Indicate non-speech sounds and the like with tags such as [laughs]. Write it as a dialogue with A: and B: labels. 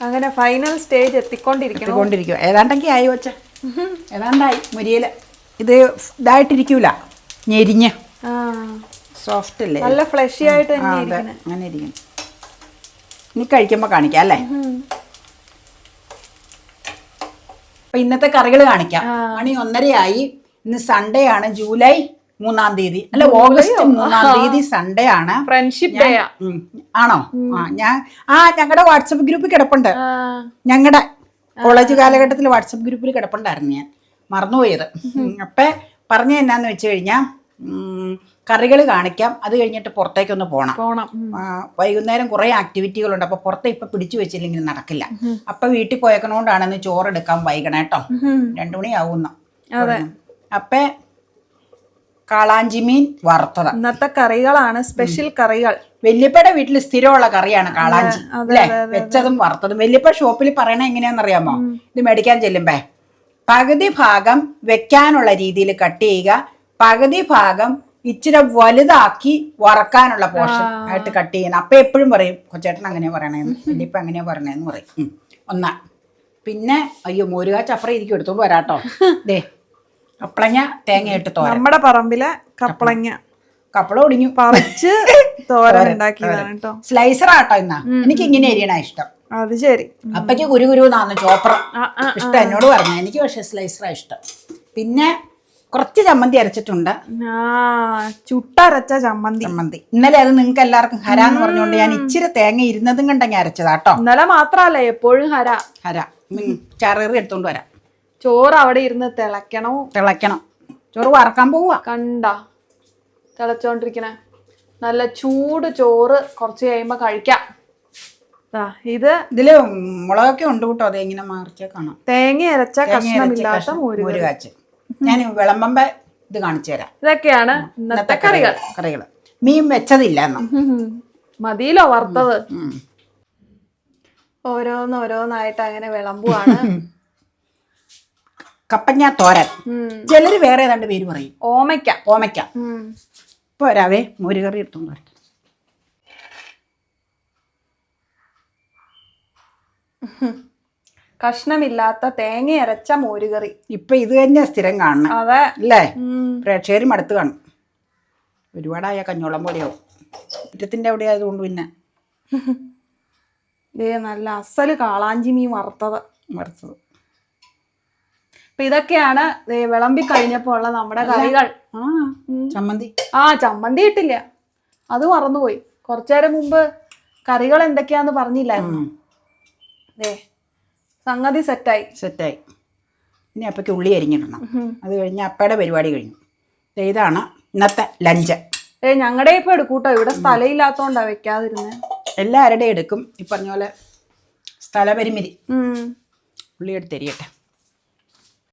A: അങ്ങനെ final stage എത്തിക്കൊണ്ടിരിക്കും
B: എത്തിക്കൊണ്ടിരിക്കും ഏതാണ്ടെങ്കിൽ ആയി വച്ച ഏതാണ്ടായി മുരിയിൽ ഇത് ഇതായിട്ടിരിക്കൂല. ഞെരിഞ്ഞ്. സോഫ്റ്റ് അല്ലേ?
A: നല്ല ഫ്ലഷി ആയിട്ട്
B: അങ്ങനെ ഇരിക്കണം ഇനി കഴിക്കുമ്പോൾ കാണിക്കാം അല്ലേ? അപ്പൊ ഇന്നത്തെ കറികൾ കാണിക്കാം. മണി ഒന്നരയായി. ഇന്ന് സൺഡേ ആണ് ജൂലൈ മൂന്നാം തീയതി അല്ല ഓഗസ്റ്റ് മൂന്നാം തീയതി സൺഡേ ആണ്.
A: ഫ്രണ്ട്ഷിപ്പ് ഡേ
B: ആണോ? ആ ഞാൻ ആ ഞങ്ങളുടെ വാട്സപ്പ് ഗ്രൂപ്പിൽ കിടപ്പുണ്ട്. ഞങ്ങളുടെ കോളേജ് കാലഘട്ടത്തിൽ വാട്സപ്പ് ഗ്രൂപ്പിൽ കിടപ്പുണ്ടായിരുന്നു ഞാൻ. മറന്നുപോയത്. അപ്പം പറഞ്ഞ എന്നാന്ന് വെച്ച് കഴിഞ്ഞാൽ കറികൾ കാണിക്കാം. അത് കഴിഞ്ഞിട്ട് പുറത്തേക്കൊന്ന് പോകണം പോകണം വൈകുന്നേരം കുറേ ആക്ടിവിറ്റികളുണ്ട്. അപ്പോൾ പുറത്തെ ഇപ്പം പിടിച്ചു വെച്ചില്ലെങ്കിൽ നടക്കില്ല. അപ്പം വീട്ടിൽ പോയേക്കണോണ്ടാണെന്ന് ചോറെടുക്കാൻ വൈകണം കേട്ടോ രണ്ടു മണിയാവുന്ന. അപ്പം കാളാഞ്ചി മീൻ വറുത്തത്.
A: ഇന്നത്തെ കറികളാണ് സ്പെഷ്യൽ കറികൾ.
B: വല്യപ്പയുടെ വീട്ടിൽ സ്ഥിരമുള്ള കറിയാണ് കാളാഞ്ചി അല്ലേ? വെച്ചതും വറുത്തതും. വല്യപ്പ ഷോപ്പിൽ പറയണ എങ്ങനെയാണെന്നറിയാമോ? ഇത് മേടിക്കാൻ ചെല്ലുമ്പേ. പകുതി ഭാഗം വെക്കാനുള്ള രീതിയിൽ കട്ട് ചെയ്യുക പകുതി ഭാഗം ഇച്ചിരി വലുതാക്കി വറക്കാനുള്ള പോർഷൻ ആയിട്ട് കട്ട് ചെയ്യണം അപ്പൊ എപ്പോഴും പറയും കൊച്ചേട്ടൻ അങ്ങനെയാ പറയണേന്ന് വല്യപ്പ അങ്ങനെയാ പറയണേന്ന് പറയും. ഒന്നാ. പിന്നെ അയ്യോ മോരുക ചപ്പറ ഇരിക്കും എടുത്തോണ്ട് വരാട്ടോ. [laughs] ദേ കപ്പളങ്ങ തേങ്ങ ഇട്ട് തോരൻ.
A: നമ്മുടെ പറമ്പിലെ കപ്പളങ്ങ
B: കപ്പള ഒടിഞ്ഞു.
A: പറിച്ച് [laughs] തോരൻ. ഉണ്ടാക്കിയതാണ് കേട്ടോ.
B: ആട്ടോ ഇന്നാ. എനിക്ക് ഇങ്ങനെ എരിയണ ഇഷ്ടം.
A: അത് ശരി.
B: അപ്പയ്ക്ക് കുരു കുരു നാന്ന് ചോപ്പർ ഇഷ്ടം എന്നോട് പറഞ്ഞു എനിക്ക് പക്ഷെ സ്ലൈസറാ ഇഷ്ടം. പിന്നെ കുറച്ച് ചമ്മന്തി അരച്ചിട്ടുണ്ട്.
A: ചുട്ടരച്ച ചമ്മന്തി.
B: ചമ്മന്തി. ഇന്നലെ അത് നിങ്ങൾക്ക് എല്ലാവർക്കും ഹര എന്ന് പറഞ്ഞുകൊണ്ട് ഞാൻ ഇച്ചിരി തേങ്ങ ഇരുന്നതും കണ്ടെങ്കിൽ അരച്ചതാട്ടോ
A: ഇന്നലെ മാത്രല്ല എപ്പോഴും ഹര.
B: ഹര. ചറേറി എടുത്തോണ്ട് വരാം.
A: ചോറ് അവിടെ ഇരുന്ന് തിളയ്ക്കണോ.
B: തിളയ്ക്കണം. ചോറ് വറക്കാൻ പോവുക
A: കണ്ട തിളച്ചോണ്ടിരിക്കണേ. നല്ല ചൂട് ചോറ് കുറച്ച് കഴിയുമ്പോ കഴിക്കാം. ദാ, ഇത്
B: ഇതിൽ മുളകൊക്കെ ഉണ്ട് കേട്ടോ അത് ഇങ്ങനെ മറിച്ച കാണാം.
A: തേങ്ങ അരച്ച കഷ്ണമില്ലാത്ത മോര്
B: മോര് കാച്ച് ഞാൻ വിളമ്പമ്പ ഇത് കാണിച്ചു തരാം.
A: ഇതൊക്കെയാണ് ഇന്നത്തെ കറികൾ.
B: കറികൾ. മീൻ വെച്ചതില്ല എന്നാ.
A: ഉം. മതിയല്ലോ വറുത്തത്.
B: ഉം.
A: ഓരോന്ന് അങ്ങനെ വിളമ്പുവാണ്. [laughs]
B: കപ്പങ്ങ തോരൻ. ചിലര് വേറെ ഏതാണ്ട് പേര് പറയും.
A: ഓമയ്ക്ക.
B: ഓമയ്ക്ക. ഇപ്പൊ വരാവേ മോരുകറി എടുത്തോണ്ട് വരട്ടെ.
A: കഷ്ണമില്ലാത്ത തേങ്ങ അരച്ച മോരുകറി
B: ഇപ്പൊ ഇത് തന്നെ സ്ഥിരം കാണണം.
A: അതെ.
B: അല്ലേ. പ്രേക്ഷകരും അടുത്ത് കാണും. ഒരുപാടായ കഞ്ഞോളം പോലെയാവും. മുറ്റത്തിന്റെ അവിടെ ആയതുകൊണ്ട് പിന്നെ. [laughs]
A: നല്ല അസൽ കാളാഞ്ചിമീ വറുത്തത്.
B: വറുത്തത്.
A: അപ്പൊ ഇതൊക്കെയാണ് വിളമ്പി കഴിഞ്ഞപ്പോ ഉള്ള നമ്മുടെ കറികൾ.
B: ആ. ചമ്മന്തി.
A: ആ ചമ്മന്തി ഇട്ടില്ല. അത് മറന്നുപോയി. കുറച്ചേരം മുമ്പ് കറികൾ എന്തൊക്കെയാന്ന് പറഞ്ഞില്ലായിരുന്നു. അതെ സംഗതി സെറ്റായി.
B: സെറ്റായി. ഇനി അപ്പയ്ക്ക് ഉള്ളി അരിഞ്ഞിടണം. അത് കഴിഞ്ഞ് അപ്പയുടെ പരിപാടി കഴിഞ്ഞു. ഇതാണ് ഇന്നത്തെ ലഞ്ച്
A: ഏ ഞങ്ങളുടെ ഇപ്പൊ എടുക്കൂട്ടോ. ഇവിടെ സ്ഥലം ഇല്ലാത്തോണ്ടാ വെക്കാതിരുന്നേ.
B: എല്ലാവരുടെയും എടുക്കും. ഈ പറഞ്ഞ പോലെ സ്ഥലപരിമിതി. ഉള്ളി എടുത്ത് എരിയട്ടെ.